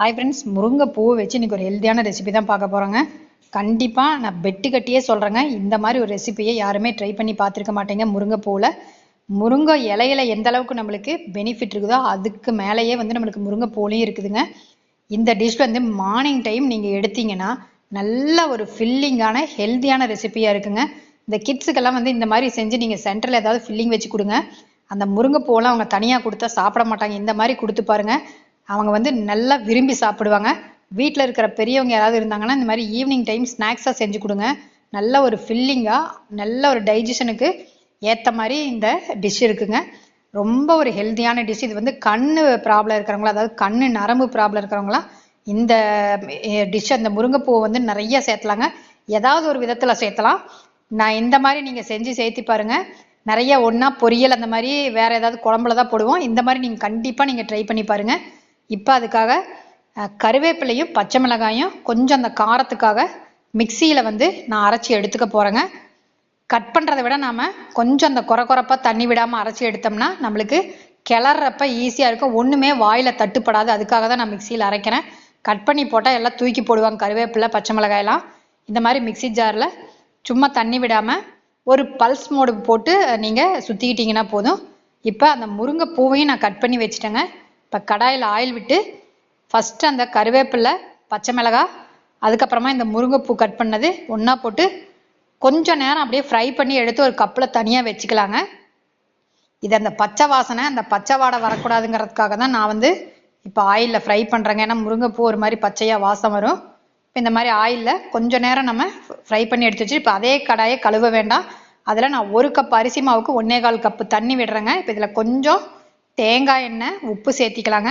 Hi friends முருங்கைப்பூவை வச்சு இன்றைக்கி ஒரு ஹெல்த்தியான ரெசிபி தான் பார்க்க போகிறோங்க கண்டிப்பாக நான் பெட்டு கட்டியே சொல்கிறேங்க இந்த மாதிரி ஒரு ரெசிபியை யாருமே ட்ரை பண்ணி பார்த்துருக்க மாட்டேங்க முருங்கைப்பூவில் முருங்கை இலையில எந்த அளவுக்கு நம்மளுக்கு பெனிஃபிட் இருக்குதோ அதுக்கு மேலேயே வந்து நம்மளுக்கு முருங்கைப்பூலையும் இருக்குதுங்க. இந்த டிஷ் வந்து மார்னிங் டைம் நீங்கள் எடுத்தீங்கன்னா நல்ல ஒரு ஃபில்லிங்கான ஹெல்த்தியான ரெசிபியாக இருக்குங்க. இந்த கிட்ஸுக்கெல்லாம் வந்து இந்த மாதிரி செஞ்சு நீங்கள் சென்டரில் ஏதாவது ஃபில்லிங் வச்சு கொடுங்க. அந்த முருங்கைப்பூவெல்லாம் அவங்க தனியாக கொடுத்தா சாப்பிட மாட்டாங்க. இந்த மாதிரி கொடுத்து பாருங்கள் அவங்க வந்து நல்லா விரும்பி சாப்பிடுவாங்க. வீட்டில் இருக்கிற பெரியவங்க யாராவது இருந்தாங்கன்னா இந்த மாதிரி ஈவினிங் டைம் ஸ்நாக்ஸாக செஞ்சு கொடுங்க. நல்ல ஒரு ஃபில்லிங்காக நல்ல ஒரு டைஜஷனுக்கு ஏற்ற மாதிரி இந்த டிஷ் இருக்குங்க. ரொம்ப ஒரு ஹெல்த்தியான டிஷ் இது வந்து கண் ப்ராப்ளம் இருக்கிறவங்களா அதாவது கண் நரம்பு ப்ராப்ளம் இருக்கிறவங்களாம் இந்த டிஷ் அந்த முருங்கைப்பூவை வந்து நிறைய சேர்த்தலாங்க. ஏதாவது ஒரு விதத்தில் சேர்த்தலாம். நான் இந்த மாதிரி நீங்கள் செஞ்சு சேர்த்தி பாருங்க. நிறைய ஒன்றா பொரியல் அந்த மாதிரி வேறு ஏதாவது குழம்புல தான் போடுவோம். இந்த மாதிரி நீங்கள் கண்டிப்பாக நீங்கள் ட்ரை பண்ணி பாருங்கள் இப்போ அதுக்காக கருவேப்பிலையும் பச்சை மிளகாயும் கொஞ்சம் அந்த காரத்துக்காக மிக்சியில் வந்து நான் அரைச்சி எடுத்துக்க போகிறேங்க கட் பண்ணுறதை விட நாம் கொஞ்சம் அந்த குறை குறைப்பாக தண்ணி விடாமல் அரைச்சி எடுத்தோம்னா நம்மளுக்கு கிளறப்ப ஈஸியாக இருக்கும். ஒன்றுமே வாயில் தட்டுப்படாது. அதுக்காக தான் நான் மிக்சியில் அரைக்கிறேன். கட் பண்ணி போட்டால் எல்லாம் தூக்கி போடுவாங்க. கருவேப்பிலை பச்சை மிளகாயெல்லாம் இந்த மாதிரி மிக்ஸி ஜாரில் சும்மா தண்ணி விடாமல் ஒரு பல்ஸ் மோடு போட்டு நீங்கள் சுற்றிக்கிட்டிங்கன்னா போதும். இப்போ அந்த முருங்கை பூவையும் நான் கட் பண்ணி வச்சுட்டேங்க. இப்போ கடாயில் ஆயில் விட்டு ஃபஸ்ட்டு அந்த கருவேப்பிலை பச்சை மிளகாய் அதுக்கப்புறமா இந்த முருங்கைப்பூ கட் பண்ணது ஒன்றா போட்டு கொஞ்சம் நேரம் அப்படியே ஃப்ரை பண்ணி எடுத்து ஒரு கப்பில் தனியாக வச்சுக்கலாங்க. இது அந்த பச்சை வாசனை அந்த பச்சை வாடை வரக்கூடாதுங்கிறதுக்காக தான் நான் வந்து இப்போ ஆயிலில் ஃப்ரை பண்ணுறேங்க ஏன்னா முருங்கைப்பூ ஒரு மாதிரி பச்சையாக வாசம் வரும். இப்போ இந்த மாதிரி ஆயிலில் கொஞ்சம் நேரம் நம்ம ஃப்ரை பண்ணி எடுத்து வச்சு இப்போ அதே கடாயை கழுவ வேண்டாம். அதில் நான் ஒரு கப் அரிசி மாவுக்கு ஒன்றே கால் கப்பு தண்ணி விடுறேங்க. இப்போ இதில் கொஞ்சம் தேங்காய் எண்ணெய் உப்பு சேர்த்திக்கலாங்க.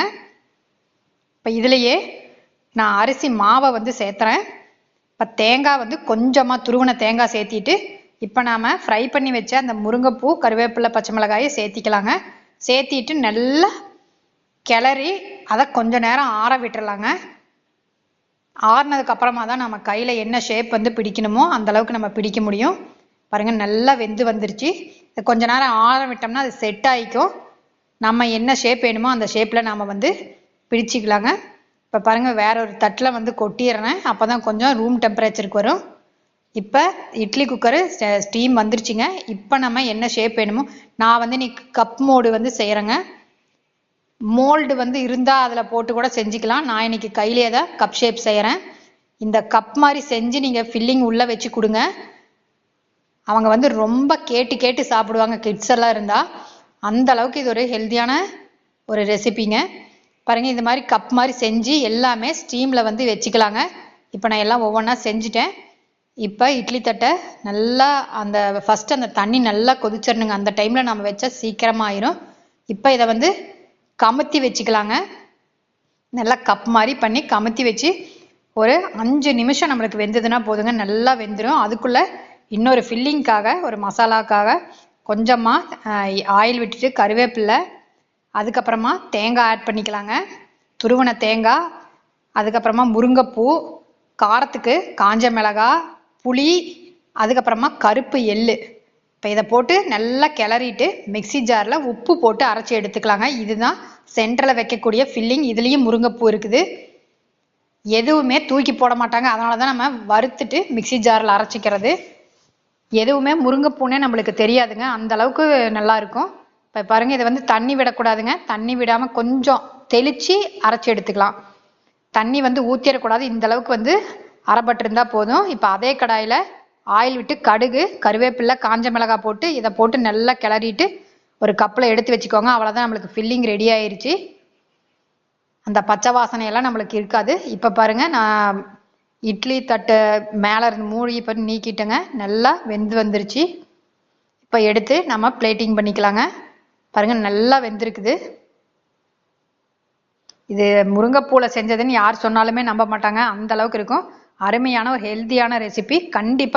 இப்போ இதுலேயே நான் அரிசி மாவை வந்து சேர்த்துறேன். இப்போ தேங்காய் வந்து கொஞ்சமாக துருவின தேங்காய் சேர்த்திட்டு இப்போ நாம் ஃப்ரை பண்ணி வச்ச அந்த முருங்கைப்பூ கருவேப்பிலை பச்சை மிளகாயை சேர்த்திக்கலாங்க. சேர்த்திட்டு நல்லா கிளறி அதை கொஞ்ச நேரம் ஆற விட்டுறலாங்க. ஆறினதுக்கப்புறமா தான் நம்ம கையில் என்ன ஷேப் வந்து பிடிக்கணுமோ அந்த அளவுக்கு நம்ம பிடிக்க முடியும். பாருங்கள் நல்லா வெந்து வந்துருச்சு. இது கொஞ்ச நேரம் ஆற விட்டோம்னா அது செட் ஆகிக்கும் நம்ம என்ன ஷேப் வேணுமோ அந்த ஷேப்பில் நாம் வந்து பிடிச்சிக்கலாங்க இப்போ பாருங்கள் வேற ஒரு தட்டில் வந்து கொட்டிடுறேன் அப்போ தான் கொஞ்சம் ரூம் டெம்பரேச்சருக்கு வரும். இப்போ இட்லி குக்கரு ஸ்டீம் வந்துருச்சுங்க. இப்போ நம்ம என்ன ஷேப் வேணுமோ நான் வந்து நீ கப் மோடு வந்து செய்கிறேங்க மோல்டு வந்து இருந்தால் அதில் போட்டு கூட செஞ்சுக்கலாம். நான் இன்னைக்கு கையிலே தான் கப் ஷேப் செய்கிறேன் இந்த கப் மாதிரி செஞ்சு நீங்கள் ஃபில்லிங் உள்ளே வச்சு கொடுங்க. அவங்க வந்து ரொம்ப கேட்டு கேட்டு சாப்பிடுவாங்க கிட்ஸ் எல்லாம் இருந்தால் அந்த அளவுக்கு இது ஒரு ஹெல்த்தியான ஒரு ரெசிபிங்க பாருங்கள் இந்த மாதிரி கப் மாதிரி செஞ்சு எல்லாமே ஸ்டீமில் வந்து வச்சுக்கலாங்க. இப்போ நான் எல்லாம் ஒவ்வொன்றா செஞ்சுட்டேன். இப்போ இட்லி தட்டை நல்லா அந்த ஃபஸ்ட்டு அந்த தண்ணி நல்லா கொதிச்சிடணுங்க. அந்த டைமில் நம்ம வச்சா சீக்கிரமாக ஆயிரும் இப்போ இதை வந்து கமுத்தி வச்சுக்கலாங்க. நல்லா கப் மாதிரி பண்ணி கமுத்தி வச்சு ஒரு அஞ்சு நிமிஷம் நம்மளுக்கு வெந்ததுன்னா போதுங்க. நல்லா வெந்துடும் அதுக்குள்ளே இன்னொரு ஃபில்லிங்க்காக ஒரு மசாலாக்காக கொஞ்சமாக ஆயில் விட்டுட்டு கருவேப்பிலை அதுக்கப்புறமா தேங்காய் ஆட் பண்ணிக்கலாங்க. துருவன தேங்காய் அதுக்கப்புறமா முருங்கைப்பூ காரத்துக்கு காஞ்ச மிளகாய் புளி அதுக்கப்புறமா கருப்பு எள்ளு. இப்போ இதை போட்டு நல்லா கிளறிட்டு மிக்ஸி ஜாரில் உப்பு போட்டு அரைச்சி எடுத்துக்கலாங்க. இதுதான் சென்டரில் வைக்கக்கூடிய ஃபில்லிங் இதுலேயும் முருங்கைப்பூ இருக்குது. எதுவுமே தூக்கி போட மாட்டாங்க. அதனால தான் நம்ம வறுத்துட்டு மிக்ஸி ஜாரில் அரைச்சிக்கிறது. எதுவுமே முருங்கைப்பூனே நம்மளுக்கு தெரியாதுங்க. அந்த அளவுக்கு நல்லா இருக்கும். இப்போ பாருங்க இதை வந்து தண்ணி விடக்கூடாதுங்க. தண்ணி விடாமல் கொஞ்சம் தெளித்து அரைச்சி எடுத்துக்கலாம். தண்ணி வந்து ஊற்றிடக்கூடாது இந்த அளவுக்கு வந்து அரைப்பட்டிருந்தா போதும். இப்போ அதே கடாயில் ஆயில் விட்டு கடுகு கருவேப்பிலை காஞ்ச மிளகாய் போட்டு இதை போட்டு நல்லா கிளறிட்டு ஒரு கப்பில் எடுத்து வச்சுக்கோங்க. அவ்வளோதான் நம்மளுக்கு ஃபில்லிங் ரெடி ஆயிடுச்சு அந்த பச்சை வாசனையெல்லாம் நம்மளுக்கு இருக்காது. இப்போ பாருங்கள் நான் இட்லி தட்டை மேலே இருந்து மூழ்கி இப்போ நீக்கிட்டேங்க. நல்லா வெந்து வந்துருச்சு. இப்போ எடுத்து நம்ம பிளேட்டிங் பண்ணிக்கலாங்க. பாருங்கள் நல்லா வெந்திருக்குது. இது முருங்கைப்பூவில் செஞ்சதுன்னு யார் சொன்னாலுமே நம்ப மாட்டாங்க. அந்த அளவுக்கு இருக்கும். அருமையான ஒரு ஹெல்த்தியான ரெசிபி கண்டிப்பாக